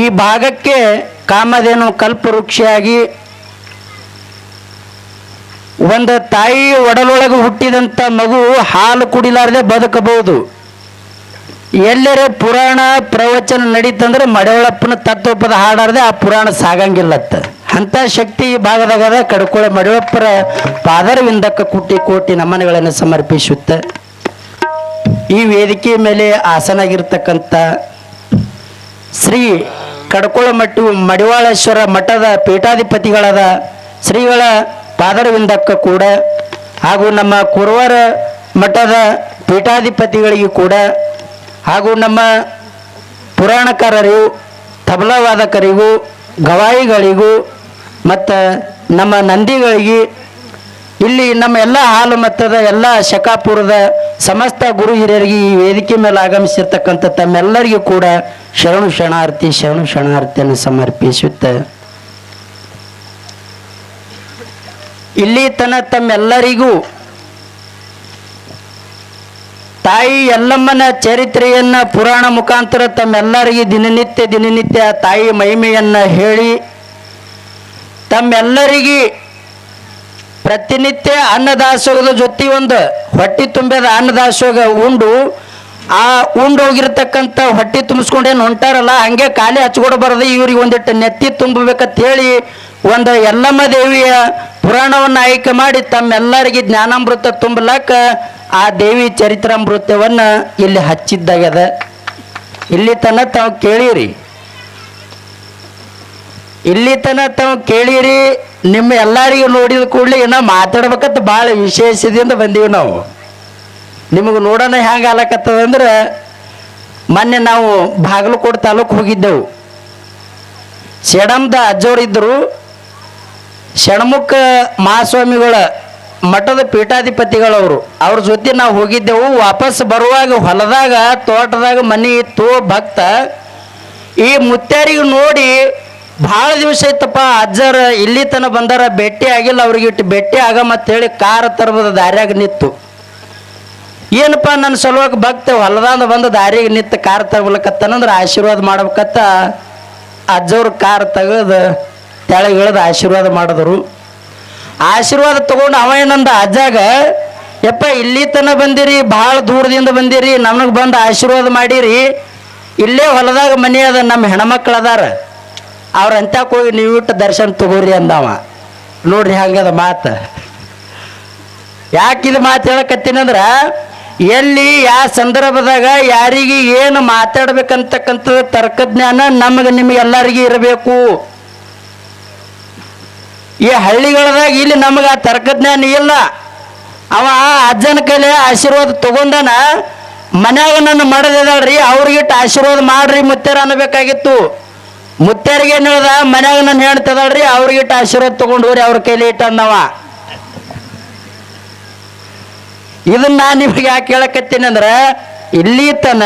ಈ ಭಾಗಕ್ಕೆ ಕಾಮಧೇನು ಕಲ್ಪವೃಕ್ಷಿಯಾಗಿ ಒಂದು ತಾಯಿ ಒಡಲೊಳಗೆ ಹುಟ್ಟಿದಂಥ ಮಗು ಹಾಲು ಕುಡಿಲಾರದೆ ಬದುಕಬಹುದು. ಎಲ್ಲರೇ ಪುರಾಣ ಪ್ರವಚನ ನಡೀತಂದ್ರೆ ಮಡವಳಪ್ಪನ ತತ್ವಪದ ಹಾಡಾರದೆ ಆ ಪುರಾಣ ಸಾಗಂಗಿಲ್ಲತ್ತ. ಅಂಥ ಶಕ್ತಿ ಈ ಭಾಗದಾಗದ ಕಡ್ಕೊಳ್ಳೆ ಮಡವಪ್ಪರ ಪಾದರವಿಂದಕ್ಕ ಕುಟ್ಟಿ ಕೋಟಿ ನಮನಗಳನ್ನು ಸಮರ್ಪಿಸುತ್ತೆ ಈ ವೇದಿಕೆ ಮೇಲೆ ಆಸನಾಗಿರ್ತಕ್ಕಂಥ ಶ್ರೀ ಕಡ್ಕೊಳ ಮಟ್ಟು ಮಡಿವಾಳೇಶ್ವರ ಮಠದ ಪೀಠಾಧಿಪತಿಗಳಾದ ಶ್ರೀಗಳ ಪಾದರವಿಂದಕ್ಕ ಕೂಡ ಹಾಗೂ ನಮ್ಮ ಕುರುವರ ಮಠದ ಪೀಠಾಧಿಪತಿಗಳಿಗೂ ಕೂಡ ಹಾಗೂ ನಮ್ಮ ಪುರಾಣಕಾರರಿಗೂ, ತಬಲವಾದಕರಿಗೂ, ಗವಾಯಿಗಳಿಗೂ, ಮತ್ತು ನಮ್ಮ ನಂದಿಗಳಿಗೆ ಇಲ್ಲಿ ನಮ್ಮ ಎಲ್ಲ ಹಾಲು ಮತ್ತದ, ಎಲ್ಲ ಶಕಾಪುರದ ಸಮಸ್ತ ಗುರು ಹಿರಿಯರಿಗೆ ಈ ವೇದಿಕೆ ಮೇಲೆ ಆಗಮಿಸಿರ್ತಕ್ಕಂಥ ತಮ್ಮೆಲ್ಲರಿಗೂ ಕೂಡ ಶರಣು ಶರಣಾರ್ಥಿ, ಶರಣು ಶರಣಾರ್ಥಿಯನ್ನು ಸಮರ್ಪಿಸುತ್ತ. ಇಲ್ಲಿ ತನ ತಮ್ಮೆಲ್ಲರಿಗೂ ತಾಯಿ ಎಲ್ಲಮ್ಮನ ಚರಿತ್ರೆಯನ್ನ ಪುರಾಣ ಮುಖಾಂತರ ತಮ್ಮೆಲ್ಲರಿಗೆ ದಿನನಿತ್ಯ ದಿನನಿತ್ಯ ತಾಯಿ ಮಹಿಮೆಯನ್ನ ಹೇಳಿ ತಮ್ಮೆಲ್ಲರಿಗೆ ಪ್ರತಿನಿತ್ಯ ಅನ್ನದಾಸೋಗದ ಜೊತೆ ಒಂದು ಹೊಟ್ಟೆ ತುಂಬಿದ ಅನ್ನದಾಸೋಗ ಉಂಡು, ಆ ಉಂಡು ಹೋಗಿರ್ತಕ್ಕಂಥ ಹೊಟ್ಟೆ ತುಂಬಿಸ್ಕೊಂಡೇನು ಹೊಂಟಾರಲ್ಲ, ಹಂಗೆ ಖಾಲಿ ಹಚ್ಕೊಡಬಾರದು ಇವ್ರಿಗೆ ಒಂದಿಟ್ಟು ನೆತ್ತಿ ತುಂಬಬೇಕಂತ ಹೇಳಿ ಒಂದು ಎಲ್ಲಮ್ಮ ದೇವಿಯ ಪುರಾಣವನ್ನು ಆಯ್ಕೆ ಮಾಡಿ ತಮ್ಮೆಲ್ಲರಿಗೆ ಜ್ಞಾನಾಮೃತ ತುಂಬಲಾಕ ಆ ದೇವಿ ಚರಿತ್ರಾಮೃತವನ್ನು ಇಲ್ಲಿ ಹಚ್ಚಿದ್ದಾಗ್ಯದ. ಇಲ್ಲಿ ತನ್ನ ತಾವು ಕೇಳಿರಿ. ಇಲ್ಲಿ ತನ ತಾವು ಕೇಳಿರಿ, ನಿಮ್ಮ ಎಲ್ಲರಿಗೂ ನೋಡಿದ ಕೂಡಲೇ ಇನ್ನ ಮಾತಾಡ್ಬೇಕಂತ ಭಾಳ ವಿಶೇಷದಿಂದ ಬಂದೀವಿ ನಾವು. ನಿಮಗೆ ನೋಡೋಣ ಹೆಂಗೆ ಆಲಕತ್ತದಂದ್ರೆ ಮೊನ್ನೆ ನಾವು ಬಾಗಲಕೋಟೆ ತಾಲೂಕು ಹೋಗಿದ್ದೆವು. ಶೆಡಮ್ದ ಅಜ್ಜೋರಿದ್ದರು ಷಣ್ಮುಖ ಮಹಾಸ್ವಾಮಿಗಳ ಮಠದ ಪೀಠಾಧಿಪತಿಗಳವರು ಅವ್ರ ಜೊತೆ ನಾವು ಹೋಗಿದ್ದೆವು, ವಾಪಸ್ ಬರುವಾಗ ಹೊಲದಾಗ, ತೋಟದಾಗ ಮನೆ ಇತ್ತು ಭಕ್ತ. ಈ ಮುತ್ಯಾರಿಗೆ ನೋಡಿ ಭಾಳ ದಿವಸ ಐತಪ್ಪ ಅಜ್ಜರ ಇಲ್ಲಿ ತನ ಬಂದಾರ, ಭೇಟಿ ಆಗಿಲ್ಲ, ಅವ್ರಿಗೆ ಇಟ್ಟು ಭೇಟಿ ಆಗ ಹೇಳಿ ಕಾರ ತರ್ಬದ ದಾರ್ಯಾಗ ನಿತ್ತು. ಏನಪ್ಪ ನನ್ನ ಸಲುವಾಗಿ ಭಕ್ತ ಹೊಲದಾಂದ ಬಂದು ದಾರಿಗೆ ನಿಂತು ಕಾರ್ ತರ್ಬಲಕತ್ತನಂದ್ರೆ ಆಶೀರ್ವಾದ ಮಾಡ್ಬೇಕತ್ತ. ಅಜ್ಜವ್ರ ಕಾರ್ ತೆಗೆದು ತೆಳಗೆ ಇಳಿದು ಆಶೀರ್ವಾದ ಮಾಡಿದ್ರು. ಆಶೀರ್ವಾದ ತಗೊಂಡು ಅವ ಏನಂದ, ಅಜ್ಜಾಗ, ಯಪ್ಪ ಇಲ್ಲಿ ತನ ಬಂದಿರಿ, ಭಾಳ ದೂರದಿಂದ ಬಂದಿರಿ, ನಮಗೆ ಬಂದು ಆಶೀರ್ವಾದ ಮಾಡಿರಿ. ಇಲ್ಲೇ ಹೊಲದಾಗ ಮನೆ ಅದ, ನಮ್ಮ ಹೆಣ್ಮಕ್ಳು ಅದಾರ ಅವ್ರ ಅಂತ್ಯಕ್ಕೆ ಹೋಗಿ ನೀವು ಇಟ್ಟು ದರ್ಶನ ತಗೋರಿ ಅಂದವ. ನೋಡ್ರಿ ಹಂಗದ ಮಾತು. ಯಾಕಿದು ಮಾತು ಹೇಳಕತ್ತೀನಂದ್ರ ಎಲ್ಲಿ ಯಾವ ಸಂದರ್ಭದಾಗ ಯಾರಿಗೆ ಏನು ಮಾತಾಡ್ಬೇಕಂತಕ್ಕಂಥ ತರ್ಕಜ್ಞಾನ ನಮಗೆ ನಿಮಗೆ ಎಲ್ಲರಿಗೂ ಇರಬೇಕು. ಈ ಹಳ್ಳಿಗಳದಾಗ ಇಲ್ಲಿ ನಮಗೆ ಆ ತರ್ಕಜ್ಞಾನ ಇಲ್ಲ. ಅವ ಅಜ್ಜನ ಕೈಲಿ ಆಶೀರ್ವಾದ ತಗೊಂಡನ, ಮನ್ಯಾಗ ನನ್ನ ಮಾಡದಿದ್ದಾಳ್ರಿ ಅವ್ರಿಗಿಟ್ಟು ಆಶೀರ್ವಾದ ಮಾಡ್ರಿ ಮುತ್ತೇರ ಅನ್ನಬೇಕಾಗಿತ್ತು. ಮುತ್ಯಾರಿಗೆ ಏನು ಹೇಳ್ದ? ಮನ್ಯಾಗ ನನ್ನ ಹೇಳ್ತದಳ್ರಿ ಇಟ್ಟ ಆಶೀರ್ವಾದ ತಗೊಂಡು ಹೋರಿ, ಅವ್ರ ಕೈಲಿ ಇಟ್ಟು ಅಂದವ ಇದನ್ನ ನಾನು ನಿಮಗೆ ಯಾಕೆ ಹೇಳಕತ್ತೀನಿ ಅಂದ್ರೆ, ಇಲ್ಲಿ ತನ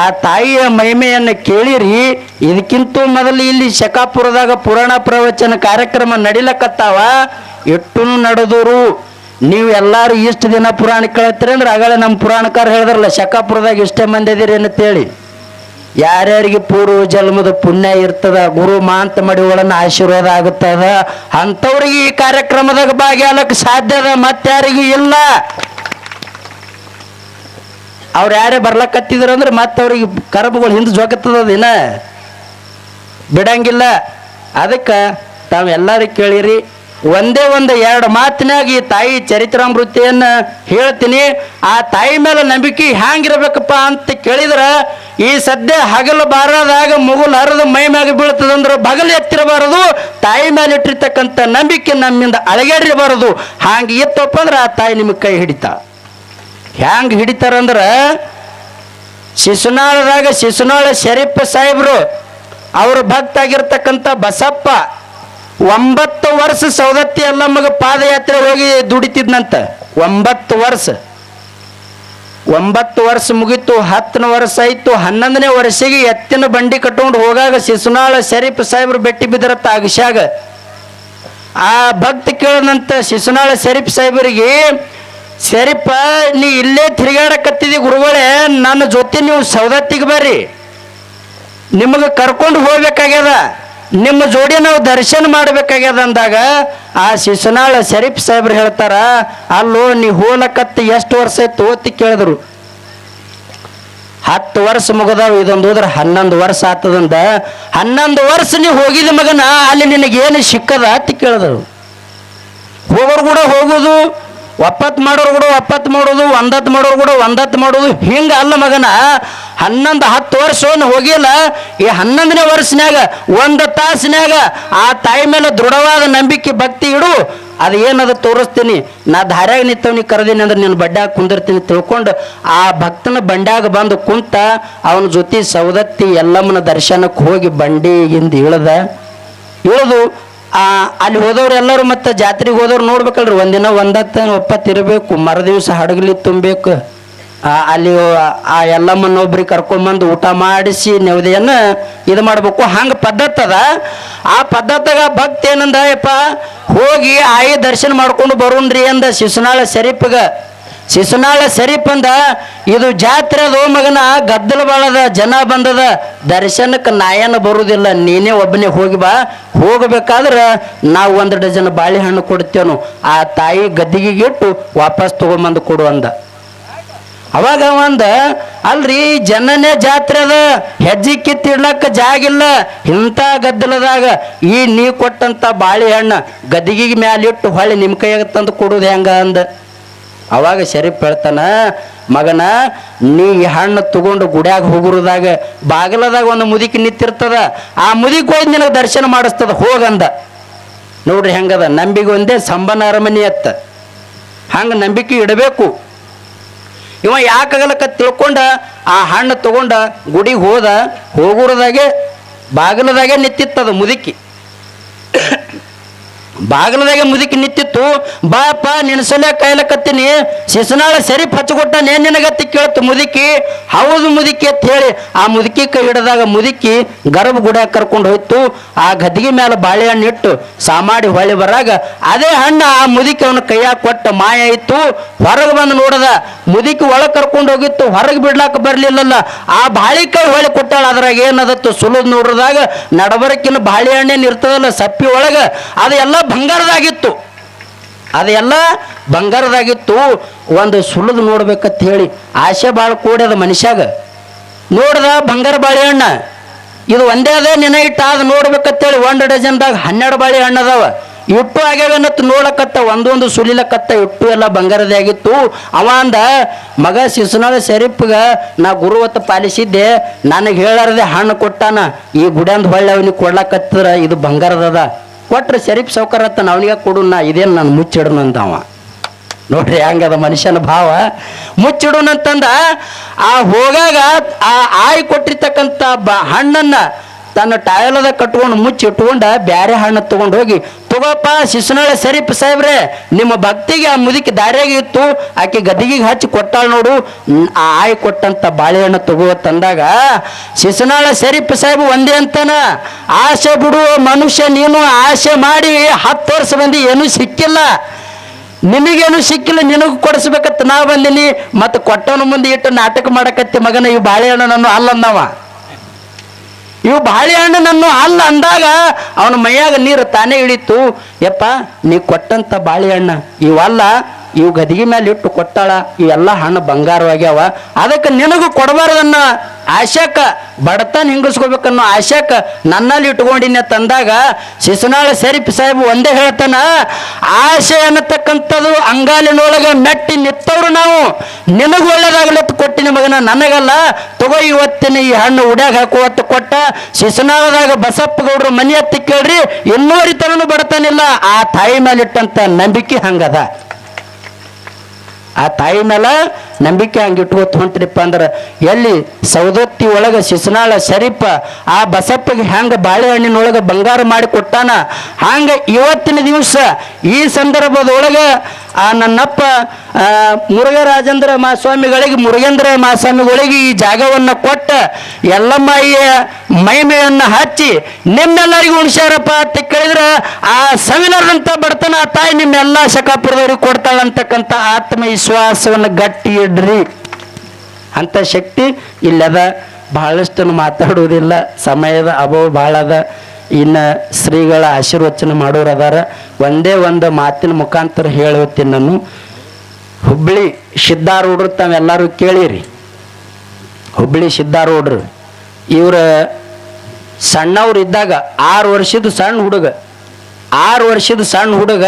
ಆ ತಾಯಿಯ ಮಹಿಮೆಯನ್ನು ಕೇಳಿರಿ, ಇದಕ್ಕಿಂತ ಮೊದಲು ಇಲ್ಲಿ ಶಕಾಪುರದಾಗ ಪುರಾಣ ಪ್ರವಚನ ಕಾರ್ಯಕ್ರಮ ನಡಿಲಕತ್ತಾವ. ಎಟ್ಟು ನಡೆದೋರು. ನೀವು ಎಲ್ಲರೂ ಇಷ್ಟು ದಿನ ಪುರಾಣ ಕೇಳತ್ತೀರಿ ಅಂದ್ರೆ, ಆಗಲೇ ನಮ್ಮ ಪುರಾಣಕಾರ ಹೇಳಿದ್ರಲ್ಲ, ಶಕಾಪುರದಾಗ ಇಷ್ಟೇ ಮಂದಿ ಇದೀರಿ ಅಂತೇಳಿ ಯಾರ್ಯಾರಿಗೆ ಪೂರ್ವ ಜನ್ಮದ ಪುಣ್ಯ ಇರ್ತದ, ಗುರು ಮಾಂತ ಮಡಿಗಳನ್ನ ಆಶೀರ್ವಾದ ಆಗುತ್ತದ, ಅಂಥವ್ರಿಗೆ ಈ ಕಾರ್ಯಕ್ರಮದಾಗ ಸಾಧ್ಯ ಅದ, ಮತ್ತಾರಿಗೂ ಇಲ್ಲ. ಅವ್ರು ಯಾರೇ ಬರ್ಲಕ್ಕತ್ತಿದ್ರು ಅಂದ್ರೆ ಮತ್ತೆ ಅವ್ರಿಗೆ ಕರಬಗಳು ಹಿಂದೆ ಜೋಗತ್ತದ ದಿನ ಬಿಡಂಗಿಲ್ಲ. ಅದಕ್ಕೆ ತಾವೆಲ್ಲರೂ ಕೇಳಿರಿ ಒಂದೇ ಒಂದು ಎರಡು ಮಾತಿನಾಗ ಈ ತಾಯಿ ಚರಿತ್ರಾಮೃತಿಯನ್ನ ಹೇಳ್ತೀನಿ. ಆ ತಾಯಿ ಮೇಲೆ ನಂಬಿಕೆ ಹ್ಯಾಂಗಿರ್ಬೇಕಪ್ಪ ಅಂತ ಕೇಳಿದ್ರ, ಈ ಸದ್ಯ ಹಗಲು ಬಾರದಾಗ ಮುಗುಲ್ ಹರಿದು ಮೈ ಮ್ಯಾಗ ಬೀಳ್ತದಂದ್ರೆ ಬಗಲು ಎತ್ತಿರಬಾರದು, ತಾಯಿ ಮೇಲೆ ಇಟ್ಟಿರ್ತಕ್ಕಂಥ ನಂಬಿಕೆ ನಮ್ಮಿಂದ ಅಳಗಾಡಿರಬಾರದು ಹಾಂಗೆ ಇತ್ತಪ್ಪ ಅಂದ್ರೆ ಆ ತಾಯಿ ನಿಮಗೆ ಕೈ ಹಿಡಿತಾ. ಹ್ಯಾಂಗ ಹಿಡಿತಾರಂದ್ರ, ಶಿಶುನಾಳದಾಗ ಶಿಶುನಾಳ ಶರೀಫ್ ಸಾಹೇಬ್ರು, ಅವ್ರ ಭಕ್ತ ಆಗಿರ್ತಕ್ಕಂಥ ಬಸಪ್ಪ ಒಂಬತ್ತು ವರ್ಷ ಸೌದತ್ತಿ ಅಲ್ಲಮ್ಮಗ ಪಾದಯಾತ್ರೆ ಹೋಗಿ ದುಡಿತಿದ್ನಂತ. ಒಂಬತ್ತು ವರ್ಷ. ಒಂಬತ್ತು ವರ್ಷ ಮುಗೀತು, ಹತ್ತನೇ ವರ್ಷ ಆಯ್ತು, ಹನ್ನೊಂದನೇ ವರ್ಷಿಗೆ ಎತ್ತಿನ ಬಂಡಿ ಕಟ್ಕೊಂಡು ಹೋಗಾಗ ಶಿಶುನಾಳ ಶರೀಫ್ ಸಾಹೇಬ್ರು ಬೆಟ್ಟಿ ಬಿದ್ದರತ್ತ ಅಗಶ್ಯಾಗ ಆ ಭಕ್ತ ಕೇಳದಂತ ಶಿಶುನಾಳ ಶರೀಫ್ ಸಾಹೇಬರಿಗೆ, ಶರೀಫ, ನೀ ಇಲ್ಲೇ ತಿರುಗಾಡಕತ್ತಿದಿ ಗುರುಗಳೇ, ನನ್ನ ಜೊತೆ ನೀವು ಸೌದತ್ತಿಗೆ ಬರ್ರಿ. ನಿಮಗೆ ಕರ್ಕೊಂಡು ಹೋಗ್ಬೇಕಾಗ್ಯದ. ನಿಮ್ಮ ಜೋಡಿ ನಾವು ದರ್ಶನ ಮಾಡ್ಬೇಕಾಗ್ಯದ ಅಂದಾಗ, ಆ ಶಿಶುನಾಳ ಶರೀಫ್ ಸಾಹೇಬ್ರು ಹೇಳ್ತಾರ, ಅಲ್ಲೋ, ನೀ ಹೋಲಕತ್ತ ಎಷ್ಟು ವರ್ಷ ಆಯ್ತು? ಓತಿ ಕೇಳಿದ್ರು. ಹತ್ತು ವರ್ಷ ಮುಗದಾವ, ಇದೊಂದು ಹೋದ್ರೆ ಹನ್ನೊಂದು ವರ್ಷ ಆತದಂದ. ಹನ್ನೊಂದು ವರ್ಷ ನೀ ಹೋಗಿದ ಮಗನ, ಅಲ್ಲಿ ನಿನಗೇನು ಸಿಕ್ಕದ ಅಂತ ಕೇಳಿದ್ರು. ಹೋಗೋರು ಕೂಡ ಹೋಗೋದು ಒಪ್ಪತ್ತು ಮಾಡೋರು ಕೂಡ ಒಪ್ಪತ್ತು ಮಾಡೋದು ಒಂದತ್ತು ಮಾಡೋರು ಕೂಡ ಒಂದತ್ತು ಮಾಡೋದು, ಹಿಂಗೆ ಅಲ್ಲ ಮಗನ. ಹನ್ನೊಂದು ಹತ್ತು ವರ್ಷ ಹೋಗಿಲ್ಲ, ಈ ಹನ್ನೊಂದನೇ ವರ್ಷನ್ಯಾಗ, ಒಂದು ತಾಸಿನ್ಯಾಗ ಆ ತಾಯಿ ಮೇಲೆ ದೃಢವಾದ ನಂಬಿಕೆ, ಭಕ್ತಿ ಇಡು, ಅದು ಏನದು ತೋರಿಸ್ತೀನಿ. ನಾ ಧಾರ್ಯಾಗ ನಿಂತವನಿಗೆ ಕರೆದೀನಿ ಅಂದ್ರೆ ನಿನ್ನ ಬಡ್ಡ್ಯಾಗ ಕುಂದಿರ್ತೀನಿ ತಿಳ್ಕೊಂಡು, ಆ ಭಕ್ತನ ಬಂಡ್ಯಾಗ ಬಂದು ಕುಂತ ಅವನ ಜೊತೆ ಸೌದತ್ತಿ ಎಲ್ಲಮ್ಮನ ದರ್ಶನಕ್ಕೆ ಹೋಗಿ ಬಂಡಿಗಿಂದ ಇಳ್ದ. ಇಳಿದು, ಆ, ಅಲ್ಲಿ ಹೋದವ್ರು ಎಲ್ಲರೂ ಮತ್ತೆ ಜಾತ್ರೆಗೆ ಹೋದವ್ರು ನೋಡ್ಬೇಕಲ್ರಿ, ಒಂದಿನ ಒಂದತ್ತ ಒಪ್ಪತ್ತು ಇರಬೇಕು ದಿವಸ ಹಡಗಲಿ ತುಂಬಬೇಕು. ಅಲ್ಲಿ, ಆ ಎಲ್ಲಮ್ಮನ ಒಬ್ರಿಗೆ ಕರ್ಕೊಂಬಂದು ಊಟ ಮಾಡಿಸಿ ನೆವದಿಯನ್ನ ಇದು ಮಾಡಬೇಕು. ಹಂಗೆ ಪದ್ಧತಿ ಅದ. ಆ ಪದ್ಧತಿಗ ಭಕ್ತ ಏನಂದ ಯಪ್ಪ ಹೋಗಿ ಆಯಿ ದರ್ಶನ ಮಾಡ್ಕೊಂಡು ಬರೋಣ್ರಿ ಅಂದ ಶಿಶುನಾಳ ಶರೀಫ್ಗ. ಶಿಶುನಾಳ ಅಂದ, ಇದು ಜಾತ್ರೆ ಅದು ಮಗನ, ಗದ್ದಲ ಬಾಳದ, ಜನ ಬಂದದ. ದರ್ಶನಕ್ಕೆ ನಾಯನ ಬರುವುದಿಲ್ಲ ನೀನೇ ಒಬ್ಬನೇ ಹೋಗಿ ಬಾ. ಹೋಗಬೇಕಾದ್ರೆ ನಾವು ಒಂದು ಡಜನ್ ಬಾಳೆಹಣ್ಣು ಕೊಡ್ತೇವೆ ಆ ತಾಯಿ ಗದ್ದಿಗೆಗೆ ಇಟ್ಟು ವಾಪಸ್ ತಗೊಂಬಂದು ಕೊಡು ಅಂದ. ಅವಾಗ ಒಂದ ಅಲ್ರಿ ಜನನೇ ಜಾತ್ರೆ ಅದ, ಹೆಜ್ಜೆ ಕಿತ್ತಿಡ್ಲಕ್ಕ ಜಾಗಿಲ್ಲ ಇಂಥ ಗದ್ದಲದಾಗ ಈ ನೀ ಕೊಟ್ಟಂತ ಬಾಳೆಹಣ್ಣ ಗದ್ದಿಗೆ ಮ್ಯಾಲಿಟ್ಟು ಹೊಳ್ಳಿ ನಿಮ್ಮ ಕೈಯಾಗ ತಂದು ಕೊಡುದು ಹೆಂಗ ಅಂದ. ಅವಾಗ ಶರೀಫ್ ಹೇಳ್ತಾನ, ಮಗನ, ನೀ ಹಣ್ಣು ತಗೊಂಡು ಗುಡ್ಯಾಗ ಹೋಗುರದಾಗ ಬಾಗಿಲದಾಗ ಒಂದು ಮುದುಕಿ ನಿಂತಿರ್ತದ, ಆ ಮುದಿಕ್ ಹೋಗಿ ನಿನಗೆ ದರ್ಶನ ಮಾಡಿಸ್ತದ ಹೋಗಂದ ನೋಡ್ರಿ ಹೆಂಗದ, ನಂಬಿಗೆ ಒಂದೇ ಸಂಬನ ಅರಮನೆ ಅತ್ತ. ಹಂಗೆ ನಂಬಿಕೆ ಇಡಬೇಕು. ಇವ ಯಾಕಾಗಲಕ್ಕ ತಿಳ್ಕೊಂಡ ಆ ಹಣ್ಣು ತಗೊಂಡ ಗುಡಿಗೆ ಹೋದ ಹೋಗುರದಾಗೆ ಬಾಗಿಲದಾಗೆ ನಿತ್ತಿತ್ತದ ಮುದುಕಿ. ಬಾಗಿಲದಾಗೆ ಮುದುಕಿ ನಿಂತಿತ್ತು ಬಾಪ ನಿನ್ನ ಸಲ ಕಾಯ್ಲಕತ್ತೀನಿ. ಶಿಶುನಾಳ ಸರಿ ಹಚ್ಚಕೊಟ್ಟ ನೇನ್ ನಿನಗತ್ತಿ ಕೇಳ್ತು ಮುದುಕಿ? ಹೌದು ಮುದುಕಿ, ಅಂತ ಹೇಳಿ ಆ ಮುದುಕಿ ಕೈ ಹಿಡಿದಾಗ ಮುದುಕಿ ಗರ್ಭ ಗುಡ್ಯಾಗ ಕರ್ಕೊಂಡು ಹೋಯ್ತು. ಆ ಗದ್ದಿಗೆ ಮೇಲೆ ಬಾಳೆಹಣ್ಣು ಇಟ್ಟು ಸಾಮಾಡಿ ಹೊಳಿ ಬರಾಗ ಅದೇ ಹಣ್ಣು ಆ ಮುದುಕಿ ಅವನ ಕೈಯಾಗ ಕೊಟ್ಟ ಮಾಯ ಇತ್ತು. ಹೊರಗೆ ಬಂದು ನೋಡದ ಮುದುಕಿ ಒಳಗೆ ಕರ್ಕೊಂಡು ಹೋಗಿತ್ತು. ಹೊರಗೆ ಬಿಡ್ಲಾಕ ಬರ್ಲಿಲ್ಲಲ್ಲ. ಆ ಬಾಳಿಕಾಯಿ ಹೊಳಿ ಕೊಟ್ಟಾಳ. ಅದ್ರಾಗ ಏನದತ್ತು ಸುಲದ್ ನೋಡ್ರದಾಗ ನಡಬರಕಿನ ಬಾಳೆಹಣ್ಣೇನು ಇರ್ತದಲ್ಲ ಸಪ್ಪಿ ಒಳಗೆ. ಅದೆಲ್ಲ ಬಂಗಾರದಾಗಿತ್ತು. ಅದೆಲ್ಲ ಬಂಗಾರದಾಗಿತ್ತು. ಒಂದು ಸುಲಿದು ನೋಡ್ಬೇಕಂತ ಹೇಳಿ ಆಸೆ ಭಾಳ ಕೂಡ್ಯದ ಮನುಷ್ಯಾಗ. ನೋಡ್ದ ಬಂಗಾರ ಬಾಳೆಹಣ್ಣ. ಇದು ಒಂದೇ ಅದ ನೆನ ಇಟ್ಟು ಅದು ನೋಡ್ಬೇಕಂತೇಳಿ ಒಂದು ಡಜನ್ದಾಗ ಹನ್ನೆರಡು ಬಾಳೆಹಣ್ಣು ಅದಾವ. ಇಟ್ಟು ಆಗ್ಯಾವೇನತ್ತು ನೋಡಕತ್ತ, ಒಂದೊಂದು ಸುಲಿಲಕತ್ತ ಇಟ್ಟು ಎಲ್ಲ ಬಂಗಾರದೇ ಆಗಿತ್ತು. ಅವ ಅಂದ, ಮಗ ಶಿಶುನಾಳ ಶರೀಫ್ಗ ನಾ ಗುರುವತ್ತ ಪಾಲಿಸಿದ್ದೆ. ನನಗೆ ಹೇಳಾರದೆ ಹಣ್ಣು ಕೊಟ್ಟಾನ. ಈ ಗುಡ್ಯಾಂದ ಹೊಳ್ಳೆ ಅವನಿಗೆ ಕೊಡ್ಲಕತ್ತಿದ್ರ, ಇದು ಬಂಗಾರದದ. ಕೊಟ್ರೆ ಶರೀಫ್ ಅಂತ ಅವನಿಗೆ ಕೊಡು, ನಾ ಇದೇನು ನಾನು ಮುಚ್ಚಿಡೋನು ಅವ ನೋಡ್ರಿ ಹೆಂಗದ ಮನುಷ್ಯನ ಭಾವ. ಮುಚ್ಚಿಡುನಂತಂದ ಆ ಹೋಗಾಗ ಆ ಆಯ್ ಕೊಟ್ಟಿರ್ತಕ್ಕಂಥ ಬ ಹಣ್ಣನ್ನ ತನ್ನ ಟಾಯಲದ ಕಟ್ಕೊಂಡು ಮುಚ್ಚಿಟ್ಕೊಂಡ ಬ್ಯಾರೆ ಹಣ್ಣು ತಗೊಂಡು ಹೋಗಿ, ತಗೋಪ್ಪ, ಶಿಶುನಾಳ ಸರಿಪ್ ಸಾಹೇಬ್ರೆ, ನಿಮ್ಮ ಭಕ್ತಿಗೆ ಆ ಮುದುಕಿ ದಾರಿಯಾಗಿ ಇತ್ತು, ಆಕೆ ಗದ್ದಿಗೆ ಹಚ್ಚಿ ಕೊಟ್ಟಾಳ ನೋಡು. ಆ ಆಯಿ ಕೊಟ್ಟಂತ ಬಾಳೆಹಣ್ಣು ತಗೋ ತಂದಾಗ, ಶಿಶುನಾಳ ಸರಿಪ್ ಸಾಹೇಬ್, ಒಂದೇ ಅಂತಾನ. ಆಸೆ ಬಿಡು, ಮನುಷ್ಯ ನೀನು ಆಸೆ ಮಾಡಿ ಹತ್ತು ವರ್ಷ ಬಂದು ಏನೂ ಸಿಕ್ಕಿಲ್ಲ. ನಿಮಗೇನು ಸಿಕ್ಕಿಲ್ಲ, ನಿನಗೂ ಕೊಡಿಸ್ಬೇಕತ್ತ ನಾ ಬಂದಿನಿ. ಮತ್ತು ಕೊಟ್ಟವನ ಮುಂದೆ ಇಟ್ಟು ನಾಟಕ ಮಾಡಕತ್ತಿ ಮಗನ, ಈ ಬಾಳೆಹಣ್ಣು ನಾನು ಅಲ್ಲಂದವ. ಇವು ಬಾಳೆಹಣ್ಣನನ್ನು ಅಲ್ಲ ಅಂದಾಗ ಅವನ ಮೈಯಾಗ ನೀರು ತಾನೇ ಇಳಿತು. ಯಪ್ಪ, ನೀ ಕೊಟ್ಟಂತ ಬಾಳೆಹಣ್ಣ ಇವಲ್ಲ, ಇವು ಗದಿಗೆ ಮೇಲೆ ಇಟ್ಟು ಕೊಟ್ಟಾಳ, ಇವೆಲ್ಲ ಹಣ್ಣು ಬಂಗಾರವಾಗ್ಯಾವ ಅದಕ್ಕೆ ನಿನಗೂ ಕೊಡಬಾರ್ದನ್ನ. ಆಶಾಕ ಬಡತನ ಹಿಂಗಿಸ್ಕೋಬೇಕನ್ನೋ ಆಶಾಕ ನನ್ನಲ್ಲಿ ಇಟ್ಕೊಂಡಿನ ತಂದಾಗ ಶಿಶುನಾಳ ಶರೀಫ್ ಸಾಹೇಬ್ ಒಂದೇ ಹೇಳ್ತಾನ, ಆಶೆ ಅನ್ನತಕ್ಕಂಥದ್ದು ಅಂಗಾಲಿನೊಳಗೆ ಮೆಟ್ಟಿ ನಿತ್ತವ್ರು ನಾವು. ನಿನಗೆ ಒಳ್ಳೇದಾಗ್ಲತ್ ಕೊಟ್ಟಿನ ಮಗನ ನನಗಲ್ಲ. ತಗೋ ಇವತ್ತಿನ ಈ ಹಣ್ಣು ಉಡ್ಯಾಗ ಹಾಕುವತ್ತು ಕೊಟ್ಟ. ಶಿಶುನಾಳದಾಗ ಬಸಪ್ಪ ಗೌಡ್ರು ಮನೆ ಹತ್ತಿ ಕೇಳ್ರಿ ಇನ್ನೂರಿ ತನೂ ಬಡತನಿಲ್ಲ ಆ ತಾಯಿ ಮೇಲೆ ಇಟ್ಟಂತ ನಂಬಿಕೆ ಹಂಗದ. ಆ ತಾಯಿ ಮೇಲೆ ನಂಬಿಕೆ ಹಂಗೆ ಇಟ್ಕೋತ ಹೊಂಟ್ರಿಪ್ಪ ಅಂದ್ರೆ, ಎಲ್ಲಿ ಸೌದತ್ತಿ ಒಳಗೆ ಶಿಶುನಾಳ ಶರೀಫ ಆ ಬಸಪ್ಪಗೆ ಹೆಂಗೆ ಬಾಳೆಹಣ್ಣಿನೊಳಗೆ ಬಂಗಾರ ಮಾಡಿ ಕೊಟ್ಟಾನ, ಹಂಗೆ ಇವತ್ತಿನ ದಿವಸ ಈ ಸಂದರ್ಭದೊಳಗೆ ಆ ನನ್ನಪ್ಪ ಮುರುಘರಾಜೇಂದ್ರ ಮಹಾಸ್ವಾಮಿಗಳಿಗೆ ಮುರುಗೇಂದ್ರ ಮಹಾಸ್ವಾಮಿಗಳಿಗೆ ಈ ಜಾಗವನ್ನು ಕೊಟ್ಟ ಎಲ್ಲಮ್ಮಾಯಿಯ ಮೈಮೆಯನ್ನು ಹಚ್ಚಿ ನಿಮ್ಮೆಲ್ಲರಿಗೂ ಉಣಿಸ್ಯಾರಪ್ಪ ಅಂತ ಕೇಳಿದ್ರೆ ಆ ಸವಿನರಂತ ಬಡತನ ಆ ತಾಯಿ ನಿಮ್ಮೆಲ್ಲ ಶಕಾಪುರದವ್ರಿಗೆ ಕೊಡ್ತಾಳಂತಕ್ಕಂಥ ಆತ್ಮವಿಶ್ವಾಸವನ್ನು ಗಟ್ಟಿ ಇಡ್ರಿ. ಅಂತ ಶಕ್ತಿ ಇಲ್ಲದ ಬಹಳಷ್ಟು ಮಾತಾಡುವುದಿಲ್ಲ. ಸಮಯದ ಅಭಾವ ಭಾಳ ಇನ್ನು ಶ್ರೀಗಳ ಆಶೀರ್ವಚನ ಮಾಡೋರು ಅದಾರ. ಒಂದೇ ಒಂದು ಮಾತಿನ ಮುಖಾಂತರ ಹೇಳುತ್ತೀನಿ ನಾನು. ಹುಬ್ಬಳ್ಳಿ ಸಿದ್ಧಾರೂಢರು ತಾವೆಲ್ಲರೂ ಕೇಳಿರಿ. ಹುಬ್ಬಳ್ಳಿ ಸಿದ್ಧಾರೂಢರು ಇವ್ರ ಸಣ್ಣವ್ರು ಇದ್ದಾಗ ಆರು ವರ್ಷದ ಸಣ್ಣ ಹುಡುಗ. ಆರು ವರ್ಷದ ಸಣ್ಣ ಹುಡುಗ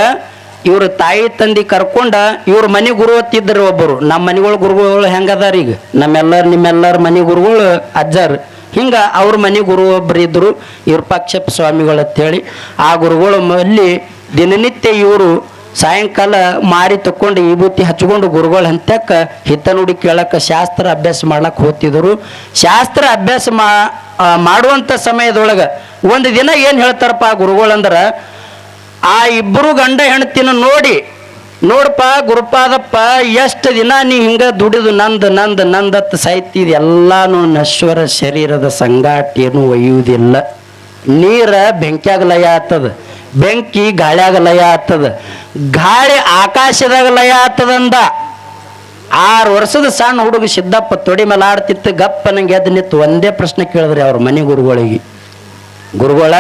ಇವ್ರ ತಾಯಿ ತಂದೆ ಕರ್ಕೊಂಡ ಇವ್ರ ಮನೆ ಗುರು ಹೊತ್ತಿದ್ರು ಒಬ್ಬರು ನಮ್ಮ ಮನೆಗಳ ಗುರುಗಳು ಹೆಂಗದಾರ ಈಗ? ನಮ್ಮೆಲ್ಲರ ನಿಮ್ಮೆಲ್ಲರ ಮನೆ ಗುರುಗಳು ಅಜ್ಜಾರು. ಹಿಂಗ ಅವ್ರ ಮನೆ ಗುರು ಒಬ್ಬರು ಇದ್ರು ಇವ್ರ ಪಕ್ಷಪ ಸ್ವಾಮಿಗಳು ಅಂತೇಳಿ. ಆ ಗುರುಗಳು ಅಲ್ಲಿ ದಿನನಿತ್ಯ ಇವರು ಸಾಯಂಕಾಲ ಮಾರಿ ತಕ್ಕೊಂಡು ವಿಭೂತಿ ಹಚ್ಕೊಂಡು ಗುರುಗಳ ಹಂತಕ್ಕ ಹಿತನುಡಿ ನುಡಿ ಕೇಳಕ್ಕೆ ಶಾಸ್ತ್ರ ಅಭ್ಯಾಸ ಮಾಡ್ಲಕ್ಕೆ ಹೋಗ್ತಿದ್ರು. ಶಾಸ್ತ್ರ ಅಭ್ಯಾಸ ಮಾ ಮಾಡುವಂಥ ಸಮಯದೊಳಗೆ ಒಂದು ದಿನ ಏನು ಹೇಳ್ತಾರಪ್ಪ ಆ ಗುರುಗಳಂದ್ರೆ, ಆ ಇಬ್ಬರು ಗಂಡ ಹೆಂಡತಿನ ನೋಡಿ ನೋಡಪ್ಪ ಗುರುಪಾದಪ್ಪ, ಎಷ್ಟು ದಿನ ನೀ ಹಿಂಗ ದುಡಿದು ನಂದು ನಂದು ನಂದತ್ತು ಸಾಯ್ತಿದ್ ಎಲ್ಲಾನು ನಶ್ವರ ಶರೀರದ ಸಂಗಾಟೇನು ಒಯ್ಯುವುದಿಲ್ಲ. ನೀರ ಬೆಂಕಿಯಾಗ ಲಯ ಆತದ, ಬೆಂಕಿ ಗಾಳಿಯಾಗ ಲಯ ಆತದ, ಗಾಳಿ ಆಕಾಶದಾಗ ಲಯ ಆಗ್ತದಂದ ಆರು ವರ್ಷದ ಸಣ್ಣ ಹುಡುಗ ಸಿದ್ದಪ್ಪ ತೊಡಿ ಮೇಲೆ ಆಡ್ತಿತ್ತು, ಗಪ್ಪ ನಂಗೆ ಎದ್ದು ನಿಂತು ಒಂದೇ ಪ್ರಶ್ನೆ ಕೇಳಿದ್ರಿ ಅವ್ರ ಮನೆ ಗುರುಗಳಿಗೆ. ಗುರುಗಳ,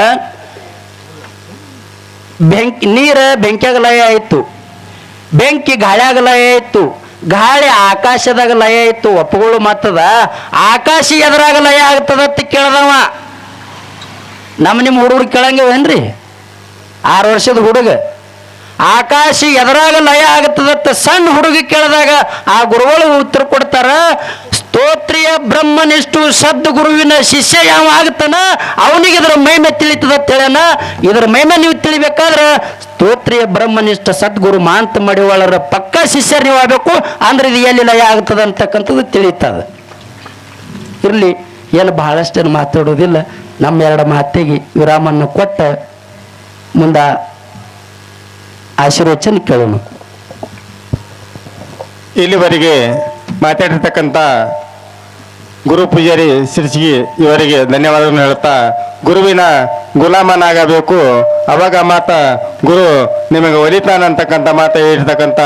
ಬೆಂಕಿ ನೀರ ಬೆಂಕಿಯಾಗ ಲಯ ಆಯ್ತು. ಬೆಂಕಿ ಗಾಳ್ಯಾಗ ಲಯ ಇತ್ತು. ಗಾಳಿ ಆಕಾಶದಾಗ ಲಯ ಇತ್ತು. ಒಪ್ಪಗಳು ಮತ್ತದ. ಆಕಾಶ ಎದುರಾಗ ಲಯ ಆಗ್ತದ ಅಂತ ಕೇಳ್ದವ. ನಮ್ಮ ನಿಮ್ಮ ಹುಡುಗರು ಕೇಳಂಗಿವೇನ್ರಿ ಆರು ವರ್ಷದ ಹುಡುಗ. ಆಕಾಶ ಎದುರಾಗ ಲಯ ಆಗ್ತದತ್ತ ಸಣ್ಣ ಹುಡುಗ ಕೇಳಿದಾಗ ಆ ಗುರುಗಳು ಉತ್ತರ ಕೊಡ್ತಾರ ಸ್ತೋತ್ರಿಯ ಬ್ರಹ್ಮನಿಷ್ಠು ಸದ್ಗುರುವಿನ ಶಿಷ್ಯ ಯಾವ ಆಗ್ತಾನ? ಅವನಿಗೆ ಇದರ ಮಹಿಮೆ ತಿಳಿತದ ತಿಳಿಯನ ಇದರ ಮಹಿಮೆ ನೀವು ತಿಳಿಬೇಕಾದ್ರೆ ಸ್ತೋತ್ರಿಯ ಬ್ರಹ್ಮನಿಷ್ಠ ಸದ್ಗುರು ಮಾಂತ ಮಡಿವಾಳರ ಪಕ್ಕ ಶಿಷ್ಯರು ನೀವು ಆಗಬೇಕು. ಅಂದ್ರೆ ಇದು ಎಲ್ಲಿ ಲಯ ಆಗ್ತದ ಅಂತಕ್ಕಂಥದ್ದು ತಿಳಿತದ. ಇರಲಿ ಏನು ಬಹಳಷ್ಟೇನು ಮಾತಾಡುವುದಿಲ್ಲ ನಮ್ಮ ಎರಡು ಮಾತಿಗೆ ವಿರಾಮನ್ನು ಕೊಟ್ಟ ಮುಂದ ಆಶೀರ್ವಚನ ಕೇಳೋಣ. ಇಲ್ಲಿವರೆಗೆ ಮಾತಾಡಿರ್ತಕ್ಕಂಥ ಗುರು ಪೂಜಾರಿ ಶಿರ್ಸಿಗಿ ಇವರಿಗೆ ಧನ್ಯವಾದಗಳನ್ನು ಹೇಳ್ತಾ, ಗುರುವಿನ ಗುಲಾಮನಾಗಬೇಕು. ಅವಾಗ ಮಾತ ಗುರು ನಿಮಗೆ ಒಲಿತಾನ ಅಂತಕ್ಕಂಥ ಮಾತ ಹೇಳಿರ್ತಕ್ಕಂಥ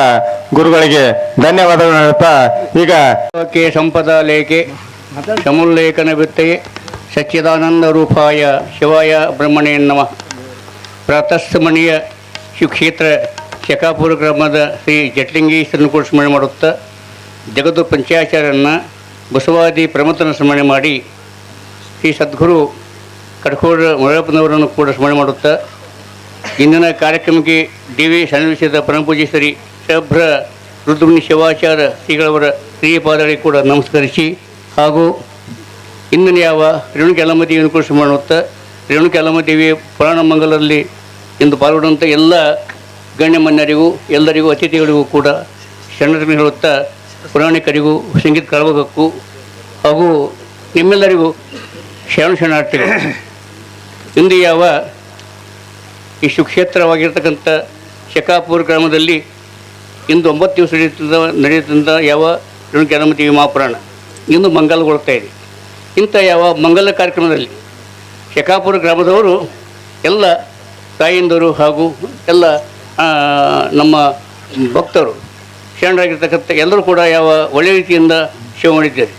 ಗುರುಗಳಿಗೆ ಧನ್ಯವಾದಗಳನ್ನು ಹೇಳ್ತಾ, ಈಗ ಕೆ ಸಂಪದ ಲೇಖೆ ಸಮುಲ್ಲೇಖನ ಬಿತ್ತೆಯೇ, ಸಚ್ಚಿದಾನಂದ ರೂಪಾಯ, ಶಿವಾಯ ಬ್ರಹ್ಮಣೇ ನಮಃ. ಪ್ರಾತಸ್ಮಣೀಯ ಶಿವಕ್ಷೇತ್ರ ಶಕಾಪುರ ಗ್ರಾಮದ ಶ್ರೀ ಜಟ್ಲಿಂಗೇಶ್ವರನ ಕೂಡ ಸ್ಮರಣೆ ಮಾಡುತ್ತಾ ಜಗದ್ದು ಪಂಚಾಚಾರ್ಯರನ್ನು ಬಸವಾದಿ ಪ್ರಮಥನ ಸ್ಮರಣೆ ಮಾಡಿ ಶ್ರೀ ಸದ್ಗುರು ಕಡ್ಕೋಡ ಮರಳಪ್ಪನವರನ್ನು ಕೂಡ ಸ್ಮರಣೆ ಮಾಡುತ್ತಾ ಇಂದಿನ ಕಾರ್ಯಕ್ರಮಕ್ಕೆ ಡಿ ವಿ ಸನ್ನಿವೇಶದ ಶ್ರೀ ಶಭ್ರ ರುದ್ರಮುನಿ ಶಿವಾಚಾರ್ಯ ಶ್ರೀಗಳವರ ಶ್ರೀಪಾದರಿಗೆ ಕೂಡ ನಮಸ್ಕರಿಸಿ ಹಾಗೂ ಇಂದಿನ ಯಾವ ರೇಣುಕ ದೇವಿಯನ್ನು ಕೂಡ ಮಾಡುತ್ತಾ ರೇಣುಕ ದೇವಿಯ ಪುರಾಣ ಮಂಗಲದಲ್ಲಿ ಇಂದು ಪಾಲ್ಗೊಂಡಂಥ ಎಲ್ಲ ಗಣ್ಯಮಾನ್ಯರಿಗೂ, ಎಲ್ಲರಿಗೂ, ಅತಿಥಿಗಳಿಗೂ ಕೂಡ ಶರಣರನ್ನು ಹೇಳುತ್ತಾ ಪುರಾಣಿಕರಿಗೂ ಸಂಗೀತ ಕಳವಗಕ್ಕೂ ಹಾಗೂ ನಿಮ್ಮೆಲ್ಲರಿಗೂ ಶರಣ ಶರಣಾರ್ಥಿಗಳು. ಇಂದು ಯಾವ ಈ ಸುಕ್ಷೇತ್ರವಾಗಿರ್ತಕ್ಕಂಥ ಶಕಾಪುರ ಗ್ರಾಮದಲ್ಲಿ ಇಂದು ಒಂಬತ್ತು ದಿವಸ ನಡೆಯುತ್ತಿದ್ದ ನಡೆಯುತ್ತಿದ್ದ ಯಾವ ರೇಣುಕ ಯಲ್ಲಮ್ಮದೇವಿ ಮಹಾಪುರಾಣ ಇಂದು ಮಂಗಲಗೊಳ್ತಾ ಇದೆ. ಇಂಥ ಯಾವ ಮಂಗಲ ಕಾರ್ಯಕ್ರಮದಲ್ಲಿ ಶಕಾಪುರ ಗ್ರಾಮದವರು ಎಲ್ಲ ತಾಯಿಂದರು ಹಾಗೂ ಎಲ್ಲ ನಮ್ಮ ಭಕ್ತರು ಶರಣರಾಗಿರ್ತಕ್ಕಂಥ ಎಲ್ಲರೂ ಕೂಡ ಯಾವ ಒಳ್ಳೆಯ ರೀತಿಯಿಂದ ಸೇವೆ ಮಾಡಿದ್ದೇವೆ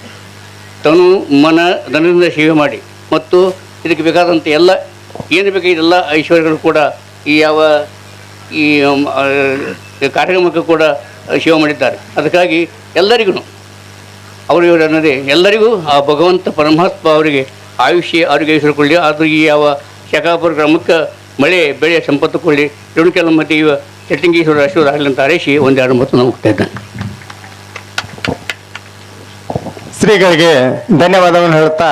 ತನು ಮನ ಧನದಿಂದ ಸೇವೆ ಮಾಡಿ ಮತ್ತು ಇದಕ್ಕೆ ಬೇಕಾದಂಥ ಎಲ್ಲ, ಏನು ಬೇಕು ಇದೆಲ್ಲ ಐಶ್ವರ್ಯಗಳು ಕೂಡ ಈ ಯಾವ, ಈ ಕಾರ್ಯಕ್ರಮಕ್ಕೆ ಕೂಡ ಸೇವೆ ಮಾಡಿದ್ದಾರೆ. ಅದಕ್ಕಾಗಿ ಎಲ್ಲರಿಗೂ ಅವರು ಇವರು ಅನ್ನೋದೇ, ಎಲ್ಲರಿಗೂ ಆ ಭಗವಂತ ಪರಮಾತ್ಮ ಅವರಿಗೆ ಆಯುಷ್ಯ, ಆರೋಗ್ಯ ಹೆಸರುಕೊಳ್ಳಿ ಆದರೂ ಈ ಯಾವ ಶಕಾಪುರ ಗ್ರಾಮಕ್ಕೆ ಮಳೆ, ಬೆಳೆ ಸಂಪತ್ತು ಕೊಳ್ಳಿ ಮತ್ತು ಇವ ಅಶ್ವರ ಆಶೀರ್ವಾದ ಆಗಲಿ ಅಂತ ಹಾರೈಸಿ ಒಂದೆರಡು ಮತ್ತು ನಾವು ಹೋಗ್ತಾ ಇದ್ದೇನೆ. ಶ್ರೀಗಳಿಗೆ ಧನ್ಯವಾದವನ್ನು ಹೇಳುತ್ತಾ